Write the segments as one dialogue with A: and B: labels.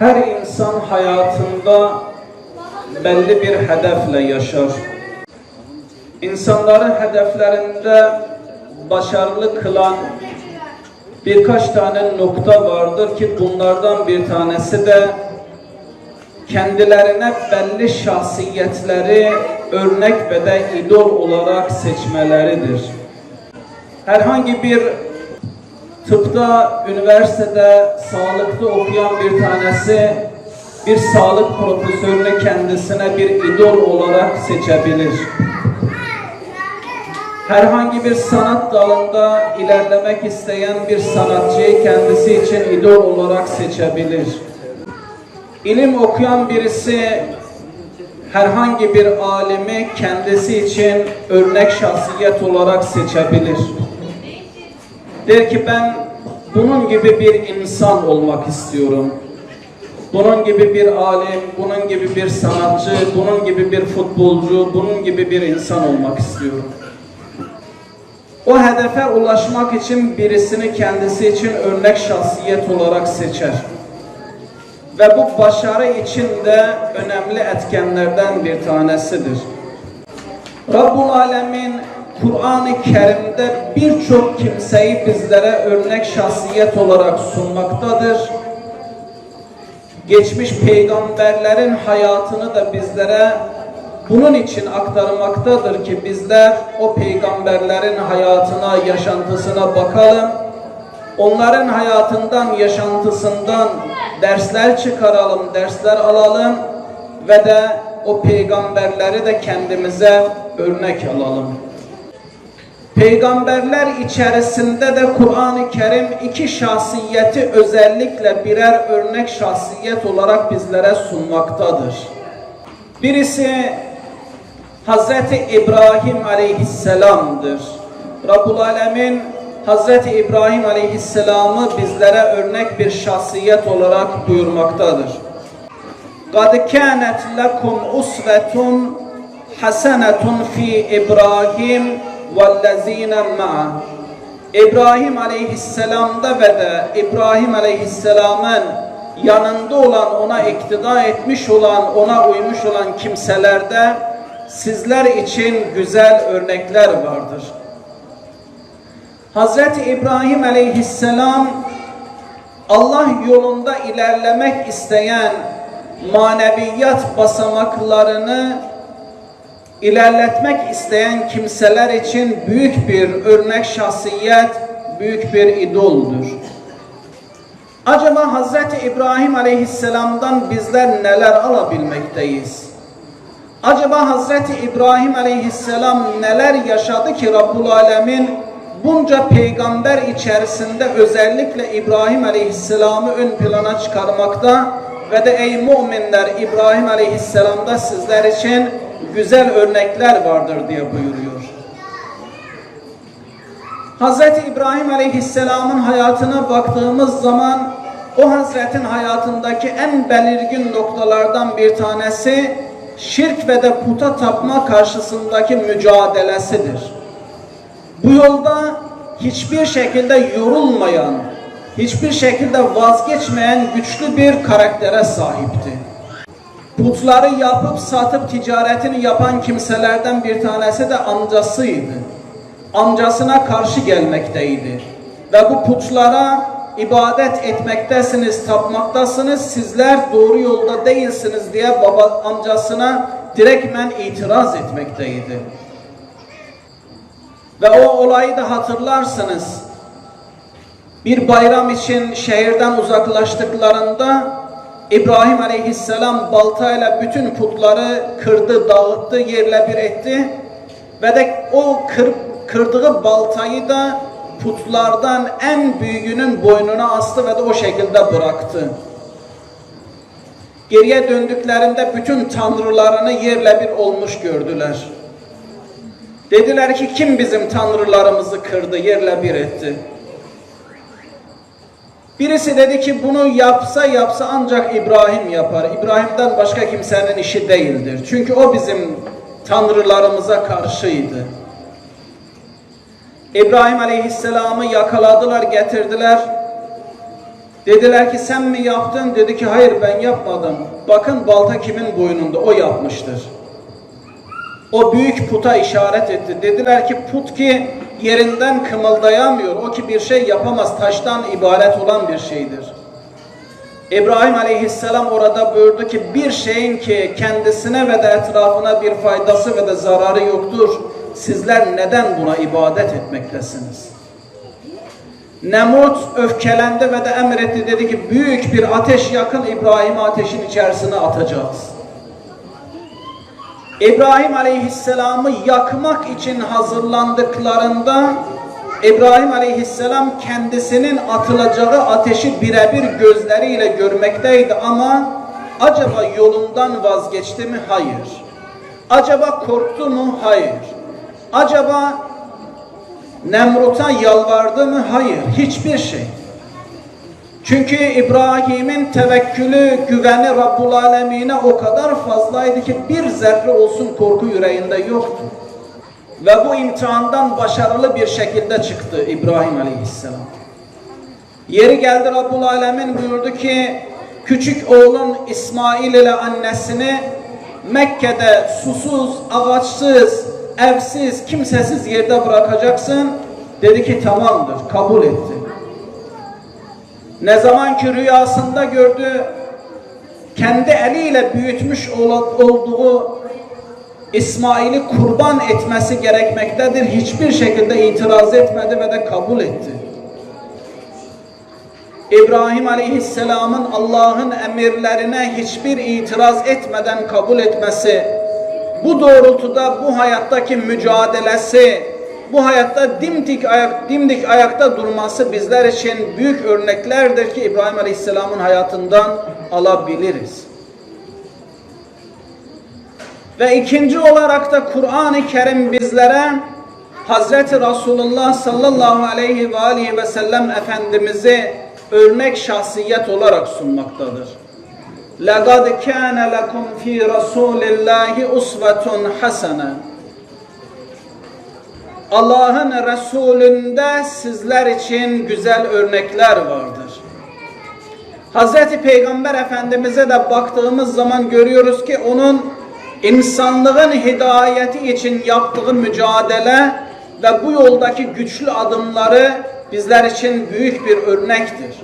A: Her insan hayatında belli bir hedefle yaşar. İnsanları hedeflerinde başarılı kılan birkaç tane nokta vardır ki bunlardan bir tanesi de kendilerine belli şahsiyetleri örnek ve de idol olarak seçmeleridir. Herhangi bir tıpta, üniversitede, sağlıkta okuyan bir tanesi bir sağlık profesörünü kendisine bir idol olarak seçebilir. Herhangi bir sanat dalında ilerlemek isteyen bir sanatçıyı kendisi için idol olarak seçebilir. İlim okuyan birisi herhangi bir alimi kendisi için örnek şahsiyet olarak seçebilir. Der ki ben bunun gibi bir insan olmak istiyorum. Bunun gibi bir alim, bunun gibi bir sanatçı, bunun gibi bir futbolcu, bunun gibi bir insan olmak istiyorum. O hedefe ulaşmak için birisini kendisi için örnek şahsiyet olarak seçer. Ve bu başarı için de önemli etkenlerden bir tanesidir. Rabbul Alemin Kur'an-ı Kerim'de birçok kimseyi bizlere örnek şahsiyet olarak sunmaktadır. Geçmiş peygamberlerin hayatını da bizlere bunun için aktarmaktadır ki bizler o peygamberlerin hayatına, yaşantısına bakalım. Onların hayatından, yaşantısından dersler çıkaralım, dersler alalım ve de o peygamberleri de kendimize örnek alalım. Peygamberler içerisinde de Kur'an-ı Kerim iki şahsiyeti özellikle birer örnek şahsiyet olarak bizlere sunmaktadır. Birisi Hazreti İbrahim aleyhisselamdır. Rabbul Alemin Hazreti İbrahim aleyhisselamı bizlere örnek bir şahsiyet olarak buyurmaktadır. قَدْ كَانَتْ لَكُمْ أُسْوَةٌ حَسَنَةٌ فِي إِبْرَاهِيمَ وَالَّذ۪ينَ مَعَهُ İbrahim aleyhisselamda ve de İbrahim aleyhisselamın yanında olan, ona iktida etmiş olan, ona uymuş olan kimselerde sizler için güzel örnekler vardır. Hazreti İbrahim aleyhisselam Allah yolunda ilerlemek isteyen maneviyat basamaklarını ilerletmek isteyen kimseler için büyük bir örnek şahsiyet, büyük bir idoldur. Acaba Hazreti İbrahim Aleyhisselam'dan bizler neler alabilmekteyiz? Acaba Hazreti İbrahim Aleyhisselam neler yaşadı ki Rabbul Alemin bunca peygamber içerisinde özellikle İbrahim Aleyhisselam'ı ön plana çıkarmakta ve de ey müminler İbrahim Aleyhisselam'da sizler için güzel örnekler vardır diye buyuruyor. Hazreti İbrahim Aleyhisselam'ın hayatına baktığımız zaman o Hazretin hayatındaki en belirgin noktalardan bir tanesi şirk ve de puta tapma karşısındaki mücadelesidir. Bu yolda hiçbir şekilde yorulmayan, hiçbir şekilde vazgeçmeyen güçlü bir karaktere sahipti. Putları yapıp satıp ticaretini yapan kimselerden bir tanesi de amcasıydı. Amcasına karşı gelmekteydi. Ve bu putlara ibadet etmektesiniz, tapmaktasınız, sizler doğru yolda değilsiniz diye baba amcasına direktmen itiraz etmekteydi. Ve o olayı da hatırlarsınız. Bir bayram için şehirden uzaklaştıklarında İbrahim Aleyhisselam baltayla bütün putları kırdı, dağıttı, yerle bir etti. Ve de o kır, kırdığı baltayı da putlardan en büyüğünün boynuna astı ve de o şekilde bıraktı. Geriye döndüklerinde bütün tanrılarını yerle bir olmuş gördüler. Dediler ki kim bizim tanrılarımızı kırdı, yerle bir etti. Birisi dedi ki bunu yapsa yapsa ancak İbrahim yapar. İbrahim'den başka kimsenin işi değildir. Çünkü o bizim tanrılarımıza karşıydı. İbrahim Aleyhisselam'ı yakaladılar, getirdiler. Dediler ki sen mi yaptın? Dedi ki hayır ben yapmadım. Bakın balta kimin boynunda? O yapmıştır. O büyük puta işaret etti. Dediler ki put ki yerinden kımıldayamıyor. O ki bir şey yapamaz. Taştan ibaret olan bir şeydir. İbrahim aleyhisselam orada buyurdu ki bir şeyin ki kendisine ve de etrafına bir faydası ve de zararı yoktur. Sizler neden buna ibadet etmektesiniz? Nemrut öfkelendi ve de emretti dedi ki büyük bir ateş yakın İbrahim'i ateşin içerisine atacağız. İbrahim Aleyhisselam'ı yakmak için hazırlandıklarında İbrahim Aleyhisselam kendisinin atılacağı ateşi birebir gözleriyle görmekteydi ama acaba yolundan vazgeçti mi? Hayır. Acaba korktu mu? Hayır. Acaba Nemrut'a yalvardı mı? Hayır. Hiçbir şey. Çünkü İbrahim'in tevekkülü, güveni Rabbul Alemin'e o kadar fazlaydı ki bir zerre olsun korku yüreğinde yoktu. Ve bu imtihandan başarılı bir şekilde çıktı İbrahim Aleyhisselam. Yeri geldi Rabbul Alemin buyurdu ki küçük oğlun İsmail ile annesini Mekke'de susuz, ağaçsız, evsiz, kimsesiz yerde bırakacaksın. Dedi ki tamamdır, kabul etti. Ne zaman ki rüyasında gördü, kendi eliyle büyütmüş olduğu İsmail'i kurban etmesi gerekmektedir. Hiçbir şekilde itiraz etmedi ve de kabul etti. İbrahim Aleyhisselam'ın Allah'ın emirlerine hiçbir itiraz etmeden kabul etmesi, bu doğrultuda bu hayattaki mücadelesi, bu hayatta dimdik, ayak, dimdik ayakta durması bizler için büyük örneklerdir ki İbrahim Aleyhisselam'ın hayatından alabiliriz. Ve ikinci olarak da Kur'an-ı Kerim bizlere Hazreti Resulullah sallallahu aleyhi ve aleyhi ve sellem Efendimiz'i örnek şahsiyet olarak sunmaktadır. لَقَدْ كَانَ لَكُمْ ف۪ي رَسُولِ اللّٰهِ اُسْوَةٌ حَسَنًا Allah'ın Resulünde sizler için güzel örnekler vardır. Hazreti Peygamber Efendimiz'e de baktığımız zaman görüyoruz ki onun insanlığın hidayeti için yaptığı mücadele ve bu yoldaki güçlü adımları bizler için büyük bir örnektir.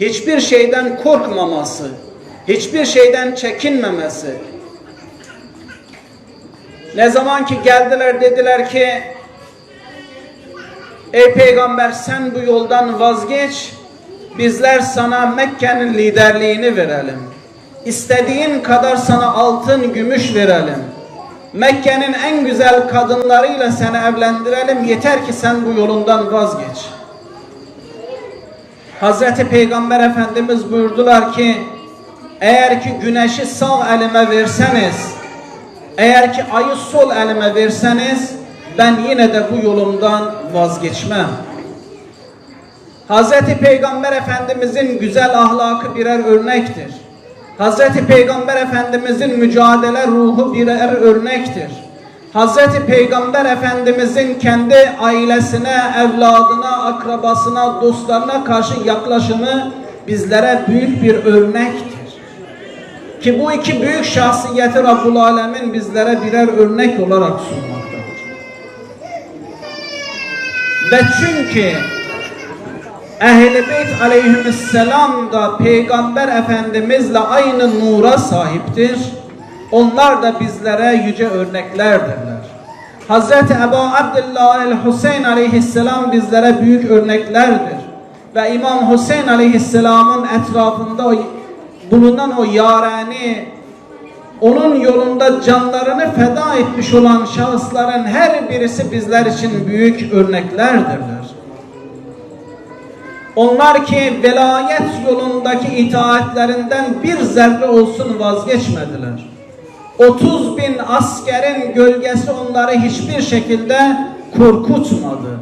A: Hiçbir şeyden korkmaması, hiçbir şeyden çekinmemesi. Ne zaman ki geldiler dediler ki Ey peygamber sen bu yoldan vazgeç. Bizler sana Mekke'nin liderliğini verelim. İstediğin kadar sana altın, gümüş verelim. Mekke'nin en güzel kadınlarıyla seni evlendirelim. Yeter ki sen bu yolundan vazgeç. Hazreti Peygamber Efendimiz buyurdular ki eğer ki güneşi sağ elime verseniz eğer ki ayı sol elime verseniz ben yine de bu yolumdan vazgeçmem. Hazreti Peygamber Efendimizin güzel ahlakı birer örnektir. Hazreti Peygamber Efendimizin mücadele ruhu birer örnektir. Hazreti Peygamber Efendimizin kendi ailesine, evladına, akrabasına, dostlarına karşı yaklaşımı bizlere büyük bir örnektir. Ki bu iki büyük şahsiyeti Rabbul Alemin bizlere birer örnek olarak sunmaktadır. Ve çünkü Ehl-i Beyt aleyhisselam da Peygamber Efendimizle aynı nura sahiptir. Onlar da bizlere yüce örneklerdirler. Hz. Ebu Abdullah el-Hüseyin aleyhisselam bizlere büyük örneklerdir. Ve İmam Hüseyin aleyhisselamın etrafında bulunan o yareni, onun yolunda canlarını feda etmiş olan şahısların her birisi bizler için büyük örneklerdirler. Onlar ki velayet yolundaki itaatlerinden bir zerre olsun vazgeçmediler. 30 bin askerin gölgesi onları hiçbir şekilde korkutmadı.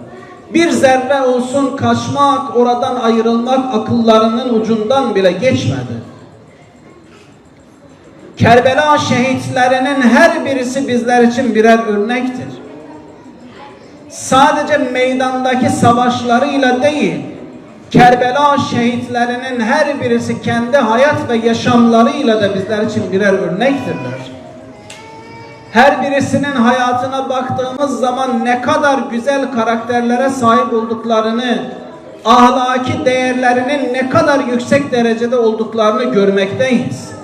A: Bir zerre olsun kaçmak, oradan ayrılmak akıllarının ucundan bile geçmedi. Kerbela şehitlerinin her birisi bizler için birer örnektir. Sadece meydandaki savaşlarıyla değil, Kerbela şehitlerinin her birisi kendi hayat ve yaşamlarıyla da bizler için birer örnektirler. Her birisinin hayatına baktığımız zaman ne kadar güzel karakterlere sahip olduklarını, ahlaki değerlerinin ne kadar yüksek derecede olduklarını görmekteyiz.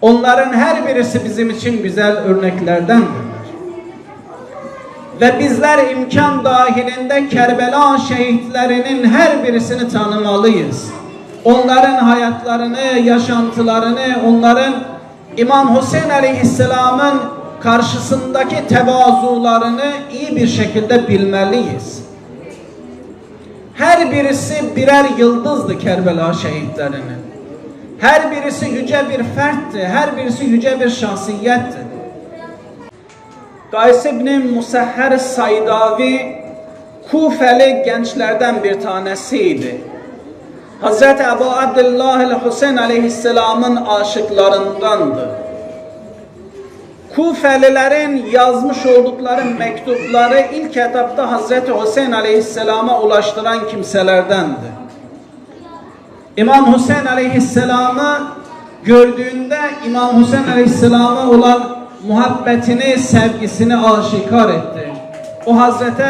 A: Onların her birisi bizim için güzel örneklerdendir. Ve bizler imkan dahilinde Kerbela şehitlerinin her birisini tanımalıyız. Onların hayatlarını, yaşantılarını, onların İmam Hüseyin Aleyhisselam'ın karşısındaki tevazularını iyi bir şekilde bilmeliyiz. Her birisi birer yıldızdı Kerbela şehitlerinin. Her birisi yüce bir fertti, her birisi yüce bir şahsiyetti. Qays ibn Musahhar Saydavi Kufeli gençlerden bir tanesiydi. Hazreti Ebu Abdullah el-Hüseyin aleyhisselamın aşıklarındandı. Kufelilerin yazmış oldukları mektupları ilk etapta Hazreti Hüseyin aleyhisselama ulaştıran kimselerdendi. İmam Hüseyin aleyhisselamı gördüğünde İmam Hüseyin aleyhisselama olan muhabbetini, sevgisini aşikar etti. O Hazrete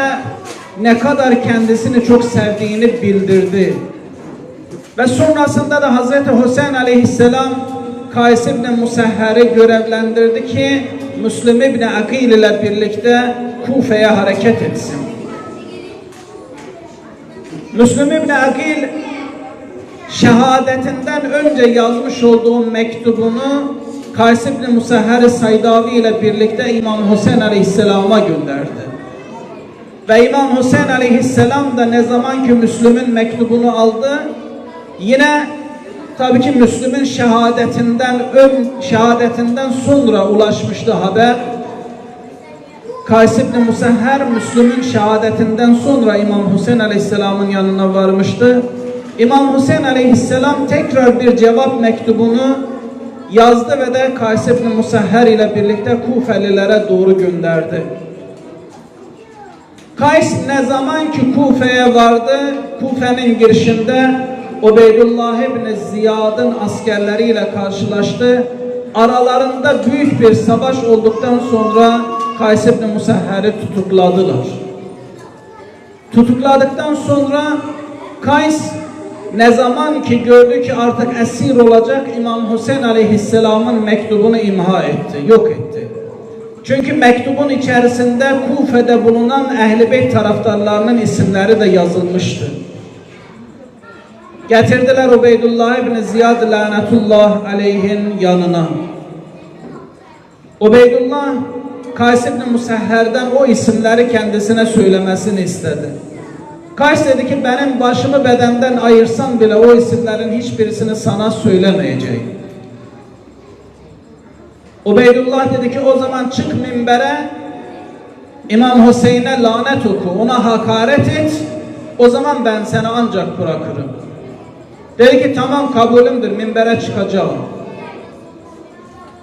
A: ne kadar kendisini çok sevdiğini bildirdi. Ve sonrasında da Hazreti Hüseyin aleyhisselam Kays ibn Musahhar'ı görevlendirdi ki Müslüm ibn Akil ile birlikte Kufe'ye hareket etsin. Müslüm ibn Akil şehadetinden önce yazmış olduğu mektubunu Kays ibn Musahhar Saydavi ile birlikte İmam Hüseyin Aleyhisselam'a gönderdi. Ve İmam Hüseyin Aleyhisselam da ne zaman ki Müslüm'ün mektubunu aldı, yine tabii ki Müslüm'ün şehadetinden ön şehadetinden sonra ulaşmıştı haber. Kays ibn Musahhar Müslüm'ün şehadetinden sonra İmam Hüseyin Aleyhisselam'ın yanına varmıştı. İmam Hüseyin Aleyhisselam tekrar bir cevap mektubunu yazdı ve de Kays ibn Musahhar ile birlikte Kufelilere doğru gönderdi. Kays ne zaman ki Kufe'ye vardı, Kufe'nin girişinde Ubeydullah ibn Ziyad'ın askerleriyle karşılaştı. Aralarında büyük bir savaş olduktan sonra Kays ibn Musahhar'ı tutukladılar. Tutukladıktan sonra Kays ne zaman ki gördü ki artık esir olacak İmam Hüseyin Aleyhisselam'ın mektubunu imha etti, yok etti. Çünkü mektubun içerisinde Kufe'de bulunan Ehl-i Beyt taraftarlarının isimleri de yazılmıştı. Getirdiler Ubeydullah ibn Ziyad lanetullah aleyhin yanına. Ubeydullah Kays ibn Musahher'den o isimleri kendisine söylemesini istedi. Kays dedi ki benim başımı bedenden ayırsan bile o isimlerin hiçbirisini sana söylemeyeceğim. Ubeydullah dedi ki o zaman çık minbere İmam Hüseyin'e lanet oku, ona hakaret et. O zaman ben seni ancak bırakırım. Dedi ki tamam kabulümdür minbere çıkacağım.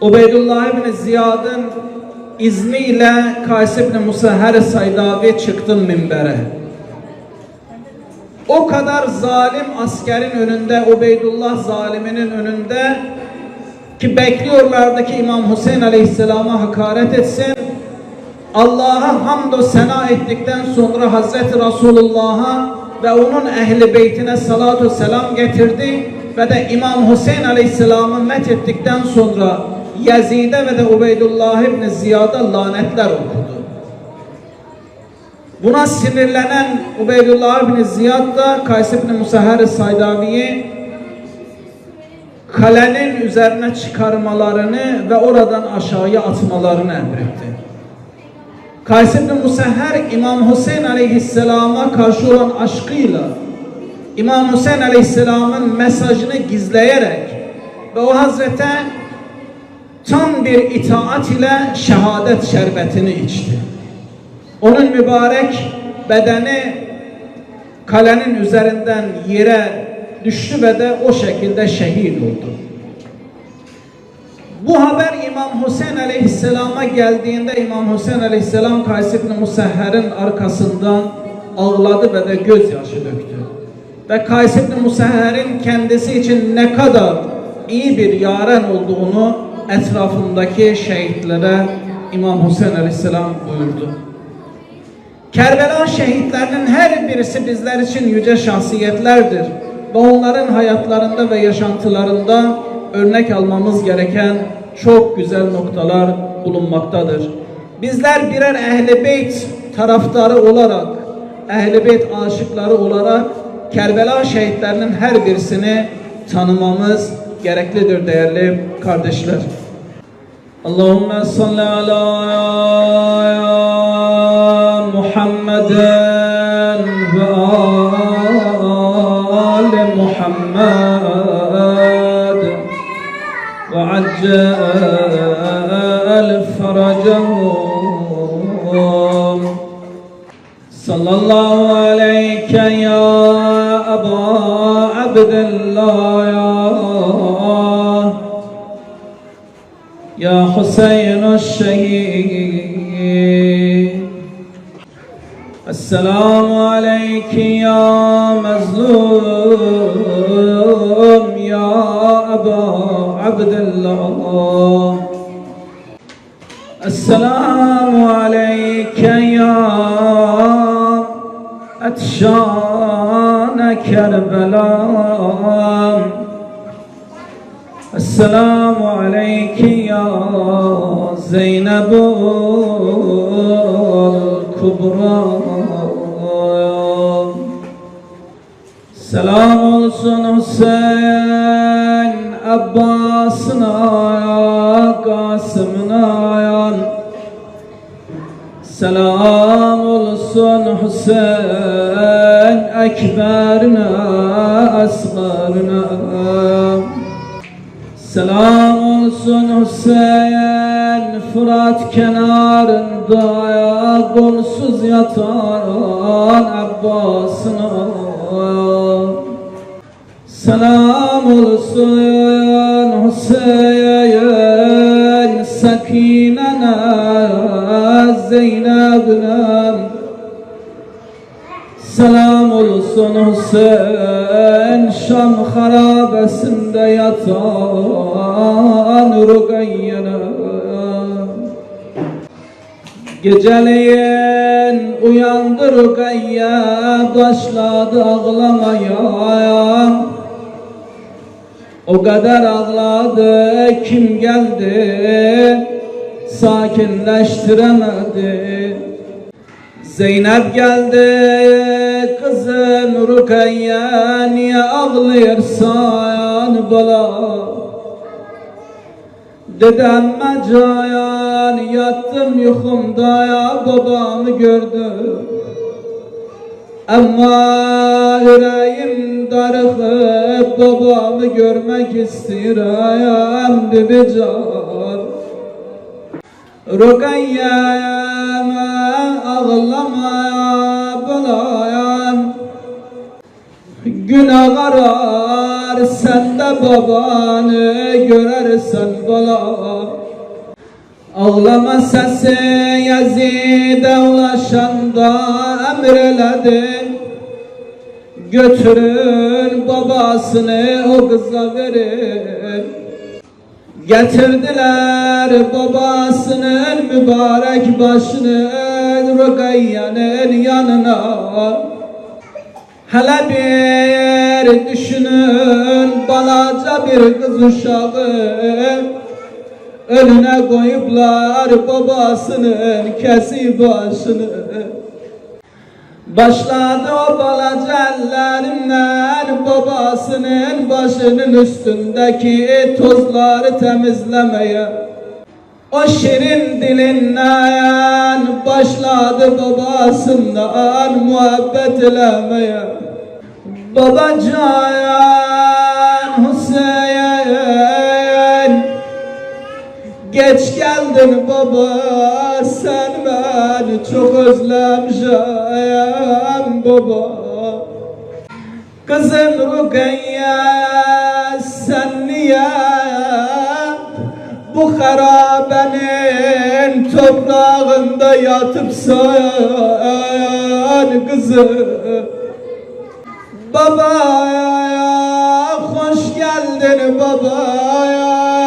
A: Ubeydullah ibn Ziyad'ın izniyle Kays ibn Musahhar Saydavi çıktım minbere. O kadar zalim askerin önünde, Ubeydullah zaliminin önünde ki bekliyorlardı ki İmam Hüseyin Aleyhisselam'a hakaret etsin. Allah'a hamd sena ettikten sonra Hazreti Resulullah'a ve onun ehli beytine salatu selam getirdi ve de İmam Hüseyin Aleyhisselam'ı met ettikten sonra Yazid'e ve de Ubeydullah ibn Ziyad'a lanetler okudu. Buna sinirlenen Ubeydullah ibn Ziyad da Kays ibn Musahhar Saydavi'yi kalenin üzerine çıkarmalarını ve oradan aşağıya atmalarını emretti. Kays ibn Musahhar İmam Hüseyin Aleyhisselam'a karşı olan aşkıyla İmam Hüseyin Aleyhisselam'ın mesajını gizleyerek ve o Hazrete tam bir itaat ile şehadet şerbetini içti. Onun mübarek bedeni kalenin üzerinden yere düştü ve de o şekilde şehit oldu. Bu haber İmam Hüseyin Aleyhisselam'a geldiğinde İmam Hüseyin Aleyhisselam Kays ibn Musahhar'ın arkasından ağladı ve de gözyaşı döktü. ve Kays ibn Musahher'in kendisi için ne kadar iyi bir yaren olduğunu etrafındaki şehitlere İmam Hüseyin Aleyhisselam buyurdu. Kerbela şehitlerinin her birisi bizler için yüce şahsiyetlerdir ve onların hayatlarında ve yaşantılarında örnek almamız gereken çok güzel noktalar bulunmaktadır. Bizler birer ehl-i beyt taraftarı olarak, ehl-i beyt aşıkları olarak Kerbela şehitlerinin her birisini tanımamız gereklidir değerli kardeşler. Allahümme salli ala محمدا وآل محمد. وعجل فرجهم. صلى الله عليك يا أبا عبد الله. يا حسين الشهيد. السلام عليك يا مظلوم يا أبا عبد الله. السلام عليك يا أتشان كربلاء السلام عليك يا زينب الكبرى. Selam. Olsun Hüseyin Abbas'ına Kasım'ına ya Selam olsun Hüseyin Ekber'ine Asgar'ına. Selam olsun Hüseyin Fırat kenarında ya Golsuz yatan Abbas'ına Selam olsun Hüseyin Sakine'ne Zeynep'ine. Selam olsun Hüseyin Şam harabesinde yatan Rugayye'ne Geceleyin uyandı Rugayye Başladı ağlamaya. O kadar ağladı kim geldi? Sakinleştiremedi. Zeynep geldi kızım Rukayye niye ağlıyorsan bala? Dedem cayan yattım yukumda ya babamı gördüm. Ama yüreğim darıkıp babamı görmek istiyorum bir can Rukayyem ağlama balayan Günah arar sen de babanı görersen bala Ağlama sesi Yazid'e ulaşanda emreledi. Götürün babasını o kıza verin. Getirdiler babasının mübarek başını Rukayye'nin yanına. Hele bir düşünün balaca bir kız uşağı Önüne koyuplar babasının kesi başını. Başladı o balaca ellerimle babasının başının üstündeki tozları temizlemeye. O şirin dilinden başladı babasından muhabbet elemeye. Babacan Hüseyin Geç geldin baba sen beni çok özlemişim baba. Kızım Rukayye sen niye? Bu harabenin toprağında yatıp sayan kızım Babaya hoş geldin babaya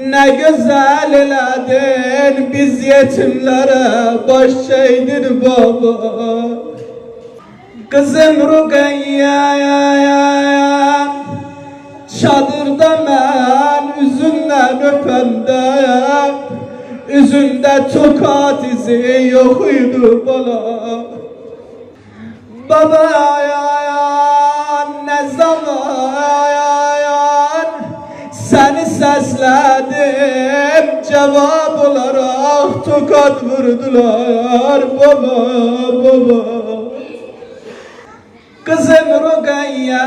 A: Ne güzel eledin biz yetimlere başçaydın baba. Kızım Rukiye'ye Çadırda ben üzünden öpende. Üzünde tokat izi yokuydu bala. Baba ne zaman sesledim cevap olarak tokat vurdular. Baba baba. Kızım Rukiye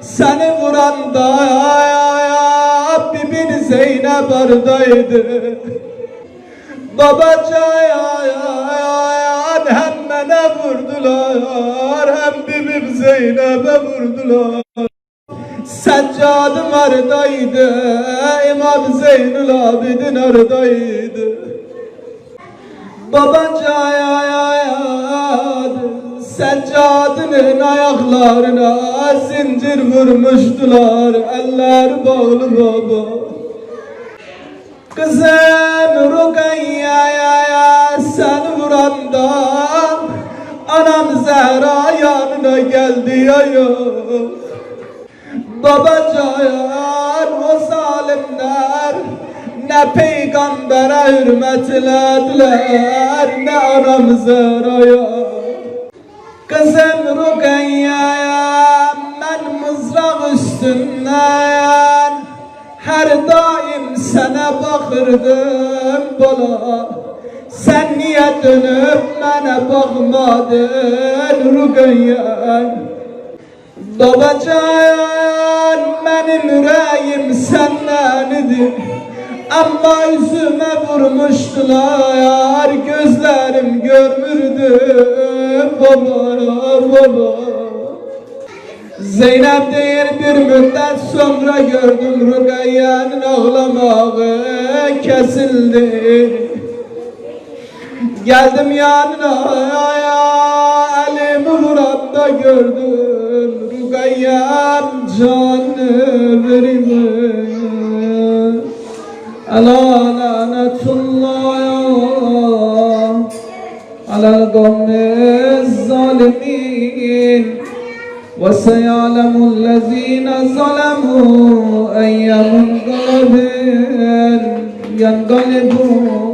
A: seni vuran da Bibin Zeynep oradaydı Babacan hem bana vurdular Hem bibim Zeynep'e vurdular Seccadım oradaydı İmam Zeynül Abidin oradaydı Babacan Seccadının ayaklarına zincir vurmuştular. Eller bağlı baba. Kızım Rukiye'ye sen vuranda Anam Zehra yanına geldi ya yok Babacan o zalimler Ne peygambere hürmetlediler Ne anam Zehra'ya Kızım Rukiye'ye ben mızrak üstünden Her daim sana bakırdım bala. Sen niye dönüp bana bakmadın Rukiye Babacan benim yüreğim sendenidir Ama yüzüme vurmuştular Gözlerim görmürdü. Baba baba Zeynep değil bir müddet sonra gördüm Rukiye'nin ağlamağı kesildi. Geldim yanına ya elimi vuranda gördüm Rukiye'm canı verime Ela lanetullah Alel gavmi zalimin وسيعلم الذين ظلموا أي منقلب ينقلبون